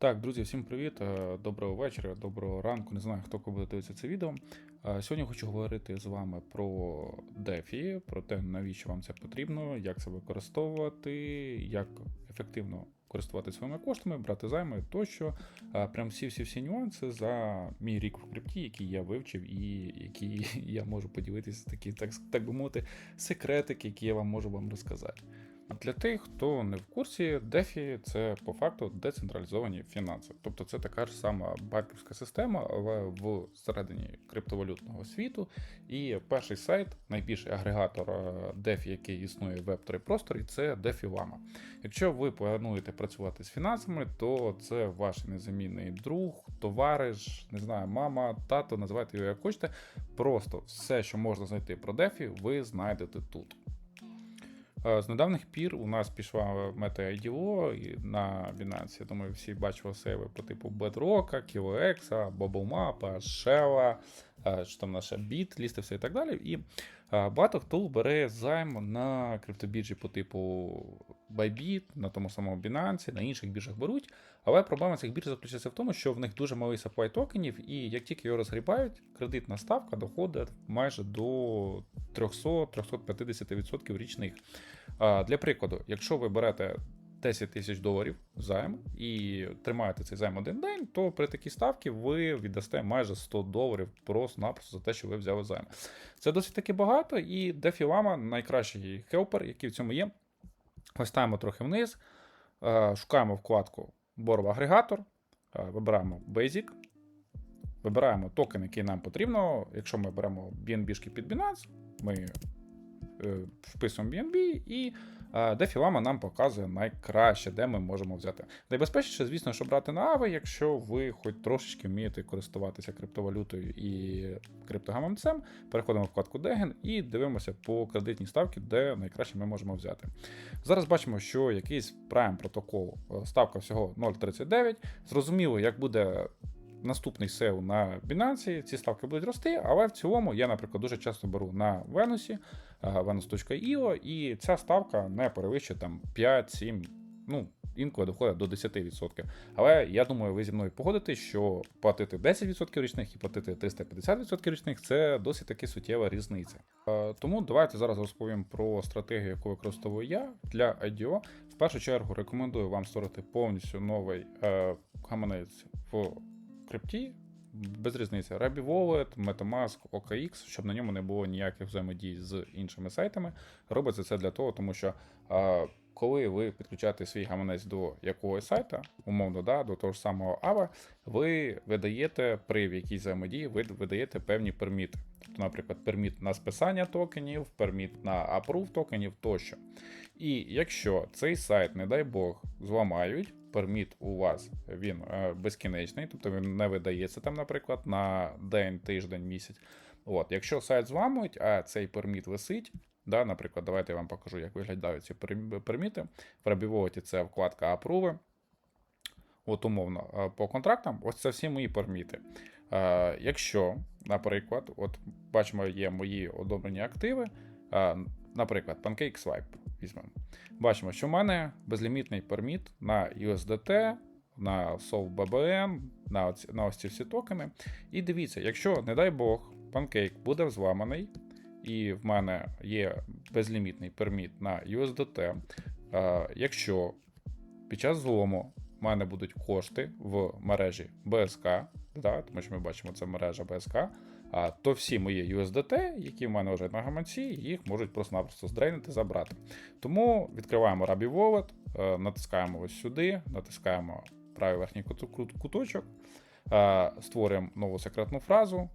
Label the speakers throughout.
Speaker 1: Так, друзі, всім привіт. е, Доброго вечора, доброго ранку. Не знаю, хто коли буде дивитися це відео. Е, Сьогодні хочу говорити з вами про DeFi, про те, навіщо вам це потрібно, як це використовувати, як ефективно користуватися своїми коштами, брати займи тощо. Е, Прям всі-всі-всі нюанси за мій рік в крипті, який я вивчив, і які я можу поділитися, такі, так, так би мовити, секретики, які я вам можу вам розказати. Для тих, хто не в курсі, DeFi – це по факту децентралізовані фінанси. Тобто це така ж сама банківська система, але в середині криптовалютного світу. І перший сайт, найбільший агрегатор е, DeFi, який існує в Web3 просторі, це DeFi. Якщо ви плануєте працювати з фінансами, то це ваш незамінний друг, товариш, не знаю, мама, тато, називайте його як хочете. Просто все, що можна знайти про DeFi, ви знайдете тут. Е, З недавніх пір у нас пішла мета IDO на Binance. Я думаю, всі бачили сейви по типу Bedrock, KiloX, BubbleMap, Shell, е, що там наша біт, лістився і так далі. І е, багато хто бере займ на криптобіржі по типу Bybit, на тому самому Binance, на інших біржах беруть. Але проблема цих бірж заключається в тому, що в них дуже малий supply токенів, і як тільки його розгрібають, кредитна ставка доходить майже до 300-350% річних. Для прикладу, якщо ви берете 10 тисяч доларів займ і тримаєте цей займ один день, то при такій ставці ви віддасте майже 100 доларів просто-напросто за те, що ви взяли займ. Це досить таки багато, і DeFi найкращий хелпер, який в цьому є. Листаємо трохи вниз, е, шукаємо вкладку Borrow агрегатор, е, вибираємо Basic, вибираємо токен, який нам потрібно. Якщо ми беремо BNB під Binance, ми е, вписуємо BNB і е, DeFi нам показує найкраще, де ми можемо взяти. Найбезпечніше, звісно, що брати на Ави, якщо ви хоч трошечки вмієте користуватися криптовалютою і криптогаманцем, переходимо в вкладку Degen і дивимося по кредитній ставці, де найкраще ми можемо взяти. Зараз бачимо, що якийсь Prime протокол е, ставка всього 0,39. Зрозуміло, як буде наступний SEO на Binance, ці ставки будуть рости, але в цілому я, наприклад, дуже часто беру на Venus, venus.io, і ця ставка не перевищує там 5-7, ну, інколи доходить до 10%. Але я думаю, ви зі мною погодите, що платити 10% річних і платити 350% річних це досить таки суттєва різниця. Тому давайте зараз розповім про стратегію, яку використовую я для IDO. В першу чергу рекомендую вам створити повністю новий е, гаманець в крипті. Без різниці Rabi Wallet, Metamask, OKX, щоб на ньому не було ніяких взаємодій з іншими сайтами. Робиться це для того, тому що а, коли ви підключаєте свій гаманець до якогось сайта, умовно, да, до того ж самого Ava, ви видаєте при якійсь взаємодії, ви видаєте певні перміти. Тобто, наприклад, перміт на списання токенів, перміт на approve токенів тощо. І якщо цей сайт, не дай Бог, зламають, перміт у вас він е, безкінечний, тобто він не видається там, наприклад, на день, тиждень, місяць. От, Якщо сайт зламують, а цей перміт висить, да, наприклад, давайте я вам покажу, як виглядають ці перміти. В Рабівоті це вкладка Approve. От умовно, е, по контрактам, ось це всі мої перміти. Е, Якщо, наприклад, от бачимо, є мої одобрені активи, наприклад, PancakeSwipe візьмемо. Бачимо, що в мене безлімітний перміт на USDT, на SOL BBN, на, на ось ці всі токени. І дивіться, якщо, не дай Бог, Pancake буде зламаний, і в мене є безлімітний перміт на USDT, е, якщо під час злому в мене будуть кошти в мережі BSK, да, тому що ми бачимо, це мережа а, то всі мої USDT, які в мене лежать на гаманці, їх можуть просто-напросто здрейнити, забрати. Тому відкриваємо Rabi Wallet, е, натискаємо ось сюди, натискаємо правий верхній кут- кут- куточок, е, створюємо нову секретну фразу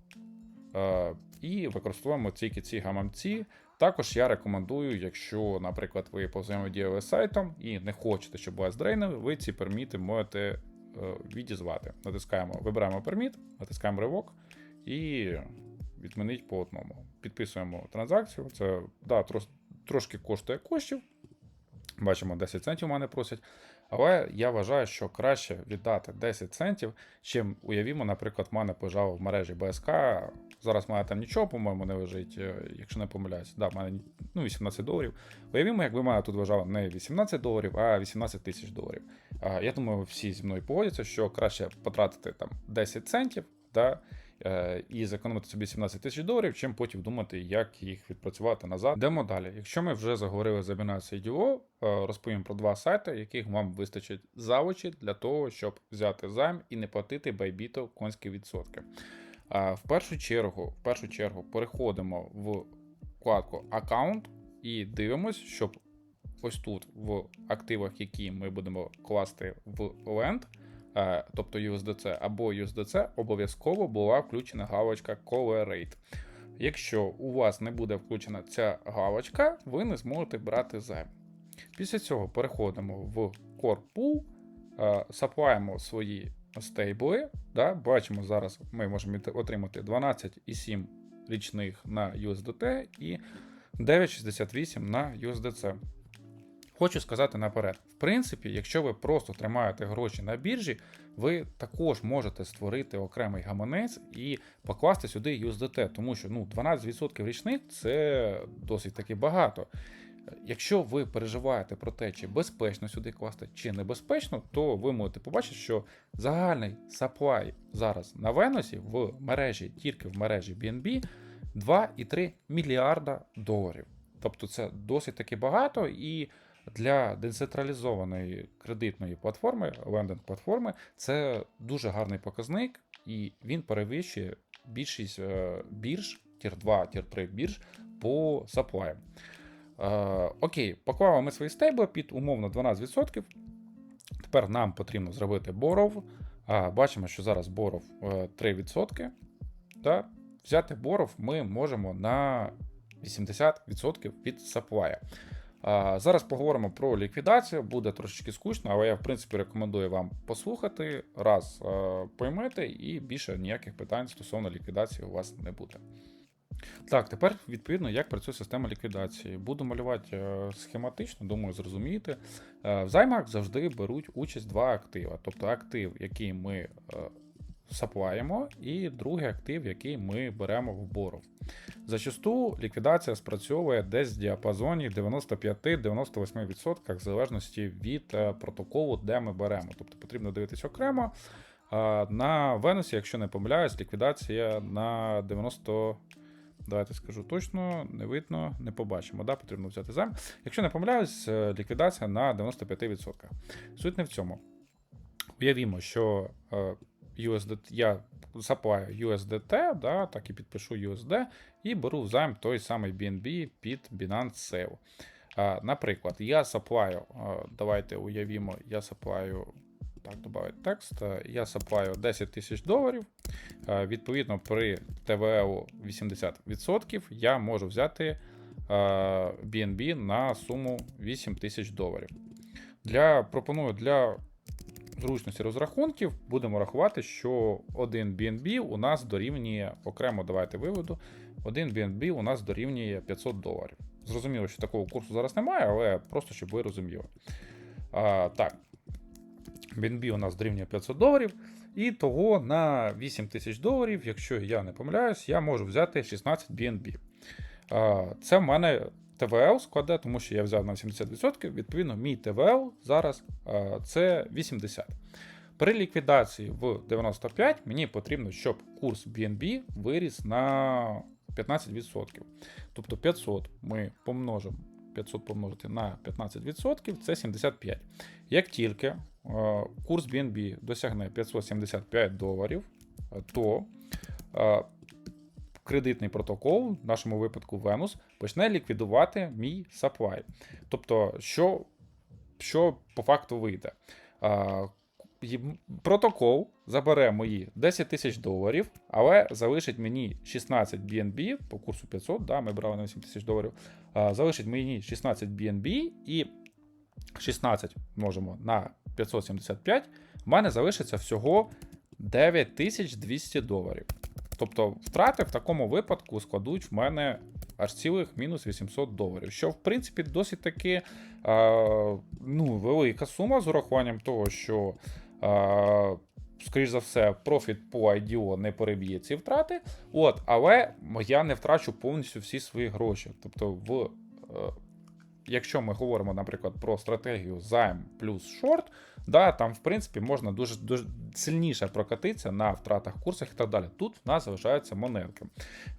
Speaker 1: е, і використовуємо тільки ці гаманці. Також я рекомендую, якщо, наприклад, ви повзаємодіяли з сайтом і не хочете, щоб вас дрейнили, ви ці перміти можете відізвати. Натискаємо, вибираємо перміт, натискаємо ривок і відмінить по одному. Підписуємо транзакцію. Це да, трош, трошки коштує коштів. Бачимо, 10 центів мене просять. Але я вважаю, що краще віддати 10 центів, чим уявімо, наприклад, в мене пожав в мережі БСК. Зараз мене там нічого, по-моєму, не лежить, е, якщо не помиляюсь. Да, мене ну, 18 доларів. Уявімо, якби мене тут вважало не 18 доларів, а 18 тисяч доларів. Я думаю, всі зі мною погодяться, що краще потратити там 10 центів. Да, і зекономити собі 17 тисяч доларів, чим потім думати, як їх відпрацювати назад. Йдемо далі. Якщо ми вже заговорили за Binance IDO, е, розповім про два сайти, яких вам вистачить завочі для того, щоб взяти займ і не платити байбіту конські відсотки. Е, В першу чергу, в першу чергу переходимо в вкладку аккаунт і дивимось, щоб ось тут в активах, які ми будемо класти в е, тобто USDC або USDC, обов'язково була включена галочка Color Rate. Якщо у вас не буде включена ця галочка, ви не зможете брати займ. Після цього переходимо в Core Pool, е, саплаємо свої стейбли. Да? Бачимо, зараз ми можемо отримати 12,7 річних на USDT і 9,68 на USDC. Хочу сказати наперед: в принципі, якщо ви просто тримаєте гроші на біржі, ви також можете створити окремий гаманець і покласти сюди USDT, тому що ну, 12% річних це досить таки багато. Якщо ви переживаєте про те, чи безпечно сюди класти, чи небезпечно, то ви можете побачити, що загальний supply зараз на Веносі в мережі, тільки в мережі BNB 2,3 мільярда доларів. Тобто це досить таки багато і для децентралізованої кредитної платформи, лендинг платформи, це дуже гарний показник, і він перевищує більшість е, бірж, тір 2, тір 3 бірж по саплаю. Е, окей, поклали ми свої стейбли під умовно 12%. Тепер нам потрібно зробити боров. А, бачимо, що зараз боров е, 3%. Та взяти боров ми можемо на 80% від саплая. Зараз поговоримо про ліквідацію. Буде трошечки скучно, але я в принципі рекомендую вам послухати, раз поймете, і більше ніяких питань стосовно ліквідації у вас не буде. Так, тепер відповідно, як працює система ліквідації. Буду малювати е, схематично, думаю, зрозумієте. Е, В займах завжди беруть участь два актива. Тобто актив, який ми е, саплаємо, і другий актив, який ми беремо в боров. Зачасту ліквідація спрацьовує десь в діапазоні 95-98% в залежності від е, протоколу, де ми беремо. Тобто потрібно дивитися окремо. На Венусі, якщо не помиляюсь, ліквідація на 90. Давайте скажу точно, не видно, не побачимо. Да? Потрібно взяти займ. Якщо не помиляюсь, е, ліквідація на 95%. Суть не в цьому. Уявімо, що е, USDT, я саплаю USDT, да, так і підпишу USD, і беру взайм той самий BNB під Binance Sale. Наприклад, я саплаю, давайте уявімо, я саплаю. Так, додати текст. Я саплаю 10 тисяч доларів. Відповідно, при ТВЛ 80% я можу взяти BNB на суму 8 тисяч доларів. Для, пропоную для зручності розрахунків будемо рахувати, що один BNB у нас дорівнює окремо, давайте виведу. Один BNB у нас дорівнює 500 доларів. Зрозуміло, що такого курсу зараз немає, але просто щоб ви розуміли. А, так, BNB у нас дорівнює 500 доларів. І того на 8 тисяч доларів, якщо я не помиляюсь, я можу взяти 16 BNB. Це в мене ТВЛ складе, тому що я взяв на 80%. Відповідно, мій ТВЛ зараз а, це 80. При ліквідації в 95 мені потрібно, щоб курс BNB виріс на 15%. Тобто 500 ми помножимо 500 помножити на 15% це 75. Як тільки е, курс BNB досягне 575 доларів, е, то е, кредитний протокол, в нашому випадку Venus, почне ліквідувати мій supply. Тобто, що, що по факту вийде? Протокол забере мої 10 тисяч доларів, але залишить мені 16 BNB по курсу 500, да, ми брали на 8 тисяч доларів. Залишить мені 16 BNB і 16 множимо на 575. В мене залишиться всього 9200 доларів. Тобто втрати в такому випадку складуть в мене аж цілих мінус 800 доларів. Що, в принципі, досить таки е, ну, велика сума з урахуванням того, що. Е, Скоріш за все, профіт по IDO не переб'є ці втрати. От, але я не втрачу повністю всі свої гроші. Тобто, в, е, якщо ми говоримо, наприклад, про стратегію займ плюс шорт, да, там, в принципі, можна дуже, дуже сильніше прокатитися на втратах курсах і так далі. Тут в нас залишаються монетки.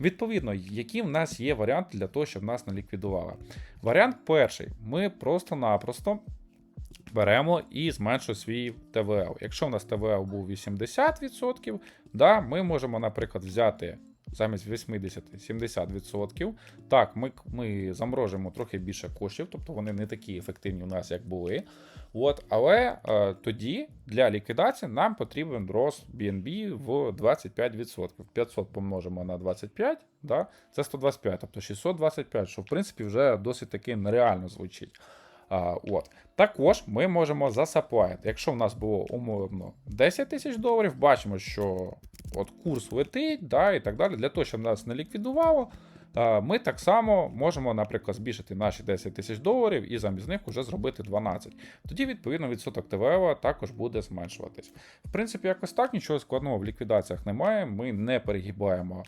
Speaker 1: Відповідно, які в нас є варіанти для того, щоб нас не ліквідували. Варіант перший: ми просто-напросто. Беремо і зменшуємо свій ТВЛ. Якщо в нас ТВЛ був 80%, да, ми можемо, наприклад, взяти замість 80 70%. Так, ми ми заморожуємо трохи більше коштів, тобто вони не такі ефективні у нас, як були. От, Але е, тоді для ліквідації нам потрібен рост BNB в 25%. 500 помножимо на 25, да, це 125, тобто 625, що в принципі вже досить таки нереально звучить. А, от. Також ми можемо засаплаїти. Якщо в нас було умовно 10 тисяч доларів, бачимо, що от курс летить, да, і так далі. Для того, щоб нас не ліквідувало, ми так само можемо, наприклад, збільшити наші 10 тисяч доларів і замість них вже зробити 12. Тоді, відповідно, відсоток ТВЛ також буде зменшуватись. В принципі, якось так нічого складного в ліквідаціях немає. Ми не перегибаємо.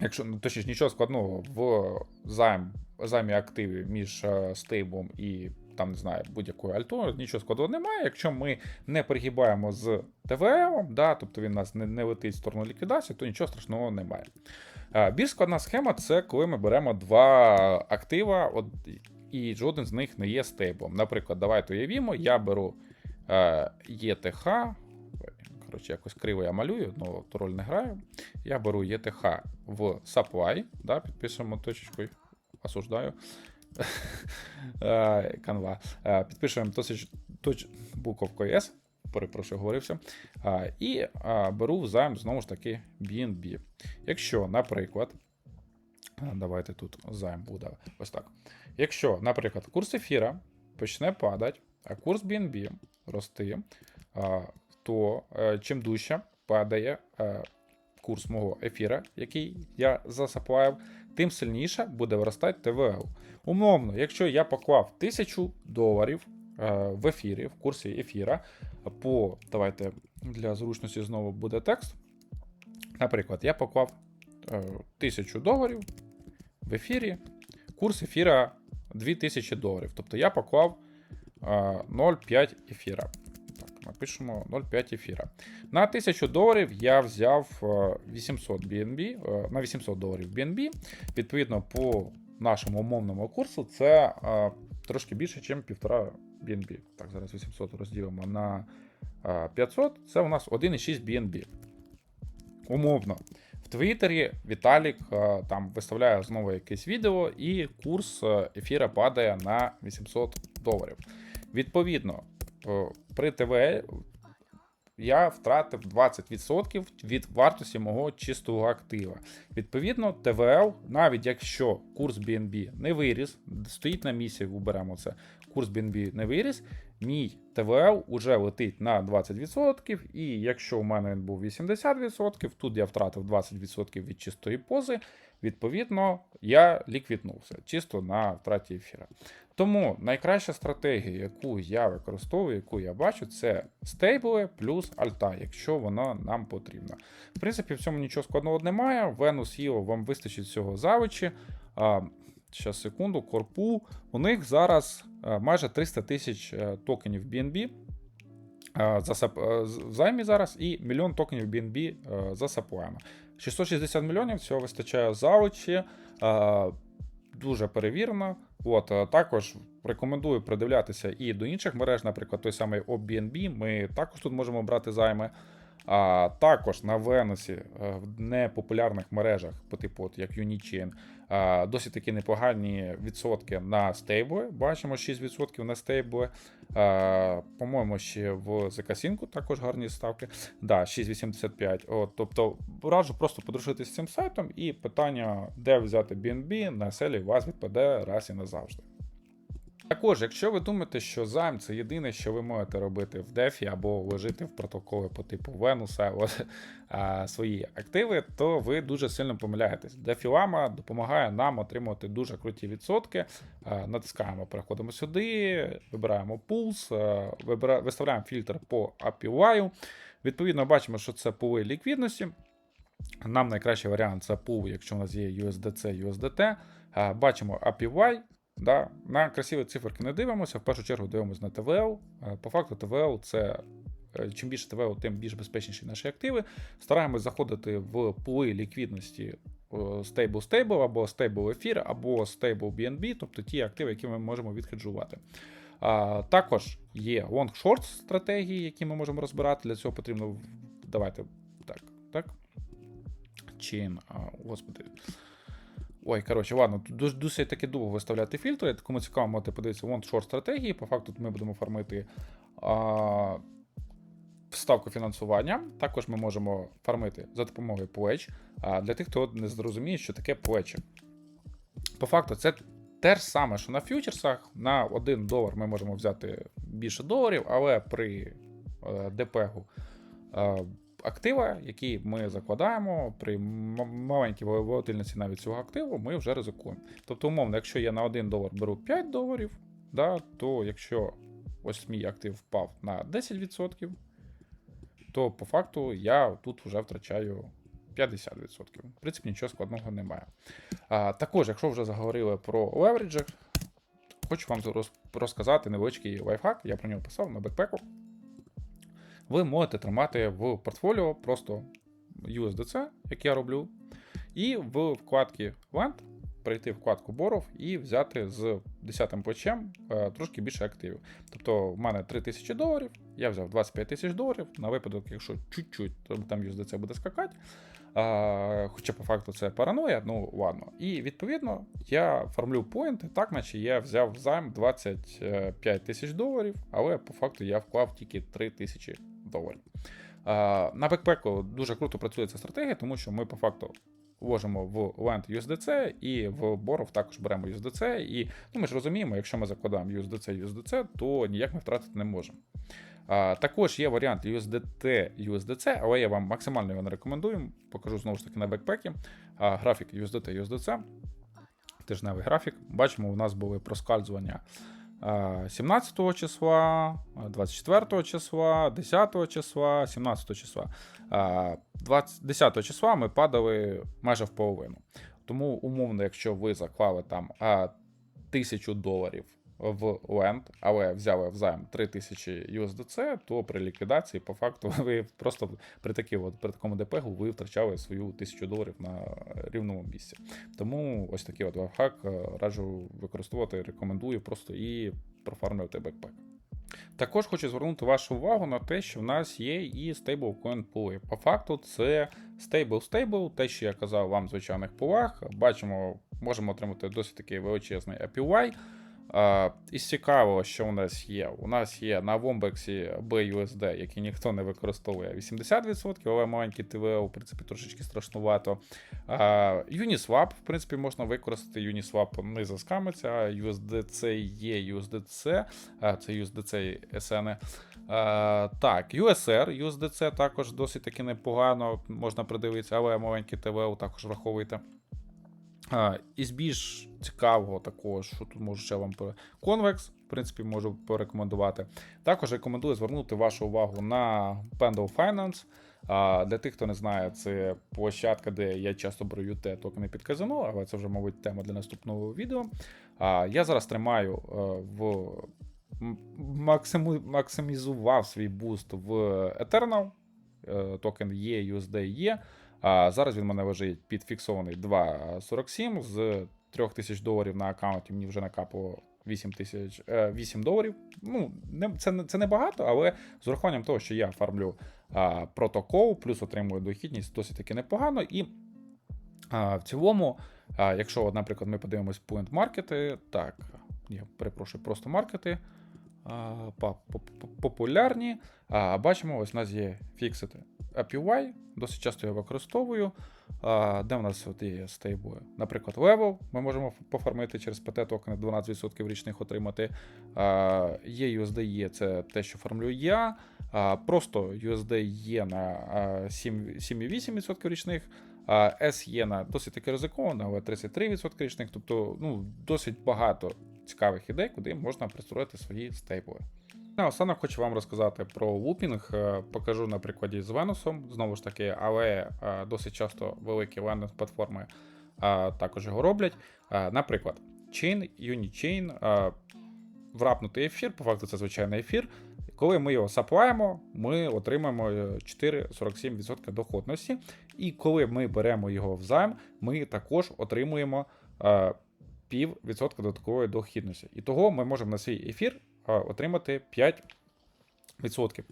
Speaker 1: Якщо ну, точніше, нічого складного в займ, займі активів між е, стейблом і там не знаю, будь-якою альтою, нічого складного немає. Якщо ми не перегибаємо з ТВЛ, да, тобто він нас не, не летить в сторону ліквідації, то нічого страшного немає. Е, Більш складна схема це коли ми беремо два актива, от, і жоден з них не є стейблом. Наприклад, давайте уявімо, я беру е, ЄТХ. Коротше, якось криво я малюю, але то роль не граю. Я беру ЄТХ в supply, да, підпишемо точечкою, осуждаю. Канва. Е, Підпишемо точ, буковкою S, перепрошую, говорився. Е, І беру взаєм знову ж таки BNB. Якщо, наприклад, давайте тут займ буде ось так. Якщо, наприклад, курс ефіра почне падати, а курс BNB рости, то чим дужче падає курс мого ефіра, який я засаплав, тим сильніше буде виростати ТВЛ. Умовно, якщо я поклав 1000 доларів в ефірі, в курсі ефіра, по давайте для зручності знову буде текст. Наприклад, я поклав 1000 доларів в ефірі, курс ефіра 2000 доларів. Тобто я поклав 0,5 ефіра. Так, ми пишемо 0,5 ефіра. На 1000 доларів я взяв 800 BNB, на 800 доларів BNB. Відповідно, по нашому умовному курсу це трошки більше, ніж 1,5 BNB. Так, зараз 800 розділимо на 500. Це у нас 1,6 BNB. Умовно. В Твіттері Віталік там виставляє знову якесь відео, і курс ефіра падає на 800 доларів. Відповідно, при ТВЛ я втратив 20% від вартості мого чистого актива. Відповідно, ТВЛ, навіть якщо курс BNB не виріс, стоїть на місці, виберемо це. Курс BNB не виріс, мій ТВЛ уже летить на 20%, і якщо у мене він був 80%, тут я втратив 20% від чистої пози, відповідно, я ліквіднувся чисто на втраті ефіра. Тому найкраща стратегія, яку я використовую, яку я бачу, це стейбли плюс альта, якщо вона нам потрібна. В принципі, в цьому нічого складного немає. Venus Io вам вистачить цього завичі. Зараз секунду, корпу. У них зараз е, майже 300 тисяч е, токенів BNB е, в займі зараз і мільйон токенів BNB засапуємо. 660 мільйонів цього вистачає завичі. Дуже перевірено. От, Також рекомендую придивлятися і до інших мереж, наприклад, той самий OBNB. Ми також тут можемо брати займи. А також на Венусі е, в непопулярних мережах, по типу от як Unichain, досить такі непогані відсотки на стейбли. Бачимо 6% на стейбли. По-моєму, ще в Закасінку також гарні ставки. Да, 6,85. От, Тобто раджу просто подружитися з цим сайтом, і питання, де взяти BNB на селі, вас відпаде раз і назавжди. Також, якщо ви думаєте, що займ це єдине, що ви можете робити в дефі або вложити в протоколи по типу Венуса от, а, свої активи, то ви дуже сильно помиляєтесь. Дефілама допомагає нам отримувати дуже круті відсотки. А, натискаємо, переходимо сюди, вибираємо пулс, вибира, виставляємо фільтр по APY. Відповідно, бачимо, що це пули ліквідності. Нам найкращий варіант це пул, якщо у нас є USDC, USDT. Бачимо APY. Да, на красиві циферки не дивимося. В першу чергу дивимося на ТВЛ. Е, По факту, ТВЛ це е, чим більше ТВЛ, тим більш безпечніші наші активи. Стараємось заходити в пули ліквідності Stable або Stable Ефір, або Stable BNB, тобто ті активи, які ми можемо відхеджувати. А, Також є long-short стратегії, які ми можемо розбирати. Для цього потрібно. Давайте так, так. Чин, господи. Ой, коротше, ладно, дуже, досить таки довго виставляти фільтри. Кому цікаво, можете подивитися вон шорт стратегії. По факту ми будемо фармити а, ставку фінансування. Також ми можемо фармити за допомогою плеч. А для тих, хто не зрозуміє, що таке плечі. По факту, це те ж саме, що на фьючерсах. На 1 долар ми можемо взяти більше доларів, але при е, ДПГу е, актива, які ми закладаємо при маленькій волатильності навіть цього активу, ми вже ризикуємо. Тобто, умовно, якщо я на 1 долар беру 5 доларів, да, то якщо ось мій актив впав на 10%, то по факту я тут вже втрачаю 50%. В принципі, нічого складного немає. А, також, якщо вже заговорили про левереджі, хочу вам роз- розказати невеличкий лайфхак, я про нього писав на бекпеку. Ви можете тримати в портфоліо просто USDC, як я роблю, і в вкладці Land перейти в вкладку боров і взяти з 10 плечем е, трошки більше активів. Тобто в мене 3000 доларів, я взяв 25 тисяч доларів на випадок, якщо чуть-чуть там USDC буде скакати. А, хоча по факту це параноя, ну ладно. І відповідно я фармлю поінти, так наче я взяв займ 25 тисяч доларів, але по факту я вклав тільки 3 тисячі доларів. На бекпеку дуже круто працює ця стратегія, тому що ми по факту вложимо в Land USDC і в Borov також беремо USDC. І ну, ми ж розуміємо, якщо ми закладаємо USDC USDC, то ніяк ми втратити не можемо. А, також є варіант USDT USDC, але я вам максимально його не рекомендую. Покажу знову ж таки на бекпекі. А, графік USDT USDC. Тижневий графік. Бачимо, у нас були проскальзування 17 числа, а, 24 числа, 10 числа, 17 числа. А, 20, 10 числа ми падали майже в половину. Тому, умовно, якщо ви заклали там а, 1000 доларів в Land, але взяли взайм 3000 USDC, то при ліквідації, по факту, ви просто при такій от, при такому ДПГу ви втрачали свою 1000 доларів на рівному місці. Тому ось такий от лайфхак е, раджу використовувати, рекомендую просто і профармлювати бекпек. Також хочу звернути вашу увагу на те, що в нас є і стейблкоін пули. По факту, це стейбл-стейбл, те, що я казав вам в звичайних пулах. Бачимо, можемо отримати досить такий величезний APY. А, із цікавого, що у нас є. У нас є на Wombex BUSD, який ніхто не використовує 80%, але маленький TVL, в принципі, трошечки страшнувато. А, Uniswap, в принципі, можна використати. Uniswap не заскамиться. USDC є USDC, а, це USDC SN. А, так, USR, USDC також досить таки непогано, можна придивитися, але маленький TVL також враховуйте. А, із більш цікавого такого, що тут можу ще вам по Convex, в принципі, можу порекомендувати. Також рекомендую звернути вашу увагу на Pendle Finance. А, для тих, хто не знає, це площадка, де я часто беру UT токени під казино, але це вже, мабуть, тема для наступного відео. А, я зараз тримаю е, в максиму, максимізував свій буст в Eternal. Е, Токен є, USD є. А зараз він в мене лежить підфіксований 2,47 з 3 тисяч доларів на аккаунті. Мені вже накапало 8 тисяч е, 8 доларів. Ну, не, це, це не багато, але з урахуванням того, що я фармлю а, протокол, плюс отримую дохідність, досить таки непогано. І а, в цілому, а, якщо, наприклад, ми подивимось point маркети, так, я перепрошую, просто маркети. Популярні. А, бачимо, ось у нас є фіксити APY, досить часто я використовую. Де в нас от є стейбли? Наприклад, Level ми можемо пофармити через PT токени 12% річних отримати. Є USDE, це те, що формлюю я. Просто USD є на 7 7,8% річних. S є на досить таки ризиковано, але 33% річних. Тобто, ну, досить багато цікавих ідей, куди можна пристроїти свої стейбли. Наостанок хочу вам розказати про лупінг. Е, Покажу на прикладі з Венусом, знову ж таки, але е, досить часто великі лендинг платформи е, також його роблять. Наприклад, Chain, Unichain, врапнутий ефір, по факту це звичайний ефір. Коли ми його саплаємо, ми отримаємо е, 4,47% доходності. І коли ми беремо його в займ, ми також отримуємо пів відсотка додаткової дохідності. І того ми можемо на свій ефір е, отримати 5%.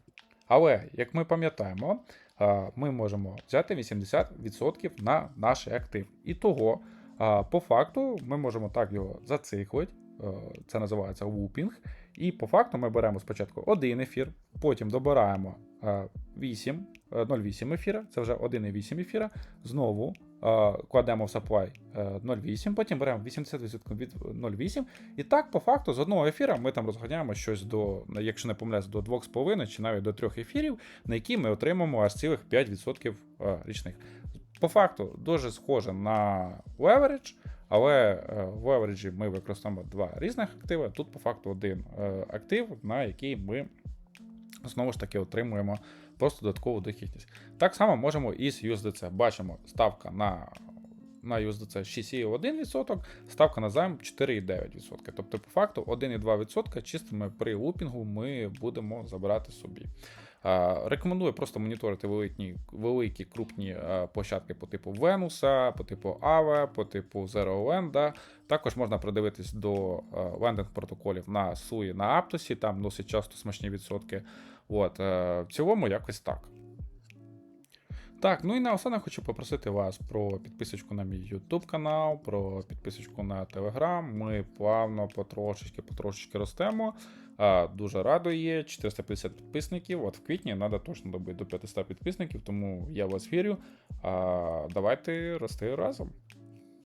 Speaker 1: Але, як ми пам'ятаємо, е, ми можемо взяти 80% на наш актив. І того, е, по факту, ми можемо так його зациклити. е, Це називається лупінг. І по факту ми беремо спочатку один ефір, потім добираємо е, 8, е, 0,8 ефіра, це вже 1,8 ефіра. Знову е, кладемо в supply е, 0,8, потім беремо 80% від 0,8. І так, по факту, з одного ефіра ми там розганяємо щось до, якщо не помиляюсь, до 2,5 чи навіть до 3 ефірів, на які ми отримаємо аж цілих 5% е, річних. По факту дуже схоже на leverage, але е, в leverage ми використовуємо два різних активи. Тут по факту один е, актив, на який ми знову ж таки отримуємо просто додаткову дохідність. Так само можемо і з USDC. Бачимо ставка на. На USDC 6,1%, ставка на займ 4,9%. Тобто, по факту 1,2% чистими при лупінгу ми будемо забирати собі. Рекомендую просто моніторити великі, великі крупні площадки по типу Венуса, по типу Aave, по типу Zero Land. Також можна придивитись до лендинг протоколів на SUI, на Aptos, там досить часто смачні відсотки. От, е, в цілому якось так. Так, ну і наостанок хочу попросити вас про підписочку на мій YouTube канал, про підписочку на Telegram. Ми плавно потрошечки, потрошечки ростемо. А, Дуже радує. 450 підписників. От в квітні треба точно добити до 500 підписників, тому я вас вірю. А, Давайте рости разом.